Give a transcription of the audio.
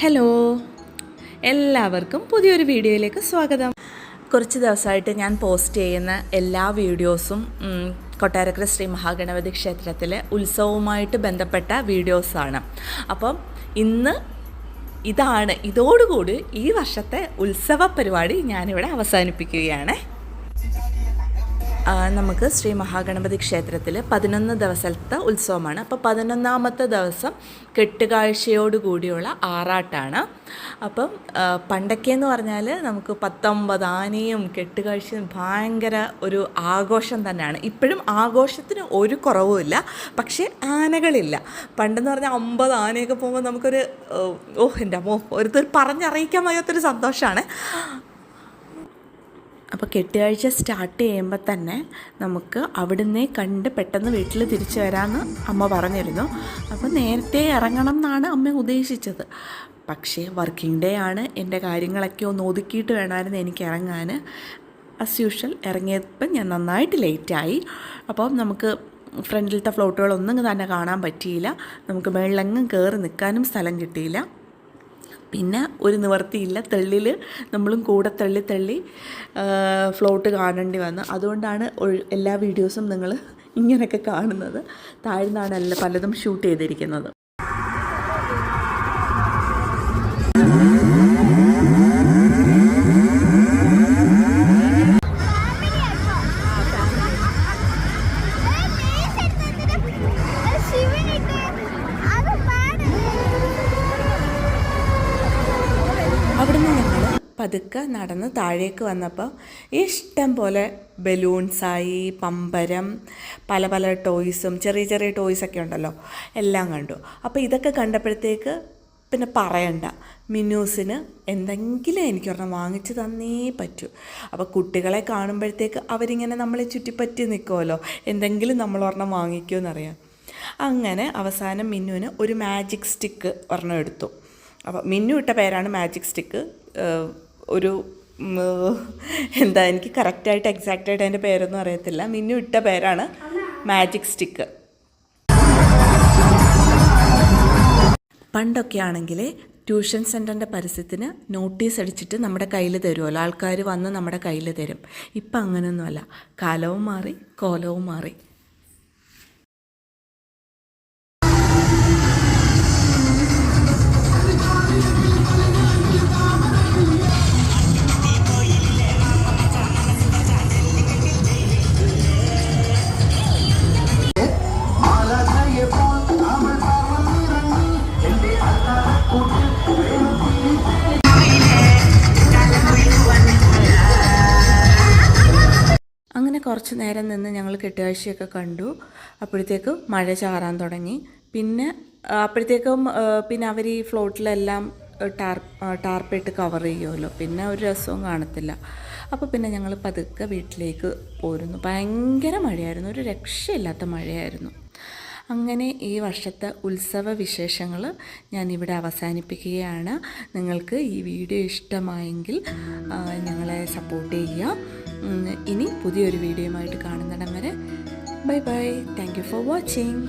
Hello എല്ലാവർക്കും പുതിയൊരു വീഡിയോയിലേക്ക് സ്വാഗതം. കുറച്ച് ദിവസമായിട്ട് ഞാൻ പോസ്റ്റ് ചെയ്യുന്ന എല്ലാ വീഡിയോസും കൊട്ടാരക്കര ശ്രീ മഹാഗണപതി ക്ഷേത്രത്തിലെ ഉത്സവവുമായിട്ട് ബന്ധപ്പെട്ട വീഡിയോസാണ്. അപ്പം ഇന്ന് ഇതാണ് ഇതോടുകൂടി ഈ വർഷത്തെ ഉത്സവ പരിപാടി ഞാനിവിടെ അവസാനിപ്പിക്കുകയാണ്. നമുക്ക് ശ്രീ മഹാഗണപതി ക്ഷേത്രത്തിൽ പതിനൊന്ന് ദിവസത്തെ ഉത്സവമാണ്. അപ്പോൾ പതിനൊന്നാമത്തെ ദിവസം കെട്ടുകാഴ്ചയോട് കൂടിയുള്ള ആറാട്ടാണ്. അപ്പം പണ്ടൊക്കെയെന്ന് പറഞ്ഞാൽ നമുക്ക് പത്തൊമ്പത് ആനയും കെട്ടുകാഴ്ചയും ഭയങ്കര ഒരു ആഘോഷം തന്നെയാണ്. ഇപ്പോഴും ആഘോഷത്തിന് ഒരു കുറവുമില്ല പക്ഷേ ആനകളില്ല. പണ്ടെന്ന് പറഞ്ഞാൽ അമ്പത് ആനയൊക്കെ പോകുമ്പോൾ നമുക്കൊരു ഓഹ് എന്റെ അമ്മോ ഒരുത്തർ പറഞ്ഞറിയിക്കാൻ വയ്യാത്തൊരു സന്തോഷമാണ് അപ്പോൾ കെട്ടുകാഴ്ച സ്റ്റാർട്ട് ചെയ്യുമ്പോൾ തന്നെ നമുക്ക് അവിടുന്ന് കണ്ട് പെട്ടെന്ന് വീട്ടിൽ തിരിച്ചു വരാമെന്ന് അമ്മ പറഞ്ഞിരുന്നു. അപ്പോൾ നേരത്തെ ഇറങ്ങണം എന്നാണ് അമ്മ ഉദ്ദേശിച്ചത്. പക്ഷേ വർക്കിംഗ് ഡേ ആണ്. എന്റെ കാര്യങ്ങളൊക്കെ ഒന്ന് ഒതുക്കിയിട്ട് വേണമായിരുന്നു എനിക്ക് ഇറങ്ങാൻ അസ് യൂഷ്വൽ ഇറങ്ങിയപ്പം ഞാൻ നന്നായിട്ട് ലേറ്റായി അപ്പോൾ നമുക്ക് ഫ്രണ്ടിലത്തെ ഫ്ലോട്ടുകളൊന്നും തന്നെ കാണാൻ പറ്റിയില്ല. നമുക്ക് മേളിലെങ്ങും കയറി നിൽക്കാനും സ്ഥലം കിട്ടിയില്ല. പിന്നെ ഒരു നിവർത്തിയില്ല. തള്ളിൽ നമ്മളും കൂടെ തള്ളി തള്ളി ഫ്ലോട്ട് കാണേണ്ടി വന്നു. അതുകൊണ്ടാണ് എല്ലാ വീഡിയോസും നിങ്ങൾ ഇങ്ങനെയൊക്കെ കാണുന്നത്. താഴ്ന്നാണ് എല്ലാ പലതും ഷൂട്ട് ചെയ്തിരിക്കുന്നത്. പതുക്കെ നടന്ന് താഴേക്ക് വന്നപ്പോൾ ഇഷ്ടം പോലെ ബലൂൺസായി പമ്പരം പല പല ടോയ്സും ചെറിയ ചെറിയ ടോയ്സൊക്കെ ഉണ്ടല്ലോ എല്ലാം കണ്ടു. അപ്പോൾ ഇതൊക്കെ കണ്ടപ്പോഴത്തേക്ക് പിന്നെ പറയണ്ട മിന്നൂസിന് എന്തെങ്കിലും എനിക്കൊരെണ്ണം വാങ്ങിച്ചു തന്നേ പറ്റൂ. അപ്പോൾ കുട്ടികളെ കാണുമ്പോഴത്തേക്ക് അവരിങ്ങനെ നമ്മളെ ചുറ്റിപ്പറ്റി നിൽക്കുമല്ലോ എന്തെങ്കിലും നമ്മൾ ഒരെണ്ണം വാങ്ങിക്കുമെന്നറിയാം അങ്ങനെ അവസാനം മിന്നുവിന് ഒരു മാജിക് സ്റ്റിക്ക് ഒരെണ്ണം എടുത്തു. അപ്പോൾ മിന്നു ഇട്ട പേരാണ് മാജിക് സ്റ്റിക്ക് ഒരു എന്താ എനിക്ക് കറക്റ്റായിട്ട് എക്സാക്റ്റായിട്ട് അതിന്റെ പേരൊന്നും അറിയത്തില്ല. മിന്നു ഇട്ട പേരാണ് മാജിക് സ്റ്റിക്ക്. പണ്ടൊക്കെ ആണെങ്കിൽ ട്യൂഷൻ സെന്ററിന്റെ പരസ്യത്തിന് നോട്ടീസ് അടിച്ചിട്ട് നമ്മുടെ കയ്യിൽ തരുമല്ലോ ആൾക്കാർ വന്ന് നമ്മുടെ കയ്യിൽ തരും. ഇപ്പം അങ്ങനെയൊന്നുമല്ല കാലവും മാറി കോലവും മാറി. കുറച്ച് നേരം നിന്ന് ഞങ്ങൾ കെട്ടുകാഴ്ചയൊക്കെ കണ്ടു. അപ്പോഴത്തേക്ക് മഴ ചാറാൻ തുടങ്ങി. പിന്നെ അപ്പോഴത്തേക്കും പിന്നെ അവർ ഈ ഫ്ലോട്ടിലെല്ലാം ടാർ ടാർപ്പിട്ട് കവർ ചെയ്യുമല്ലോ. പിന്നെ ഒരു രസവും കാണത്തില്ല. അപ്പോൾ പിന്നെ ഞങ്ങൾ പതുക്കെ വീട്ടിലേക്ക് പോരുന്നു. ഭയങ്കര മഴയായിരുന്നു. ഒരു രക്ഷയില്ലാത്ത മഴയായിരുന്നു. അങ്ങനെ ഈ വർഷത്തെ ഉത്സവ വിശേഷങ്ങൾ ഞാനിവിടെ അവസാനിപ്പിക്കുകയാണ്. നിങ്ങൾക്ക് ഈ വീഡിയോ ഇഷ്ടമായെങ്കിൽ ഞങ്ങളെ സപ്പോർട്ട് ചെയ്യുക. ഇനി പുതിയൊരു വീഡിയോയുമായിട്ട് കാണുന്നിടം വരെ. Bye bye. Thank you for watching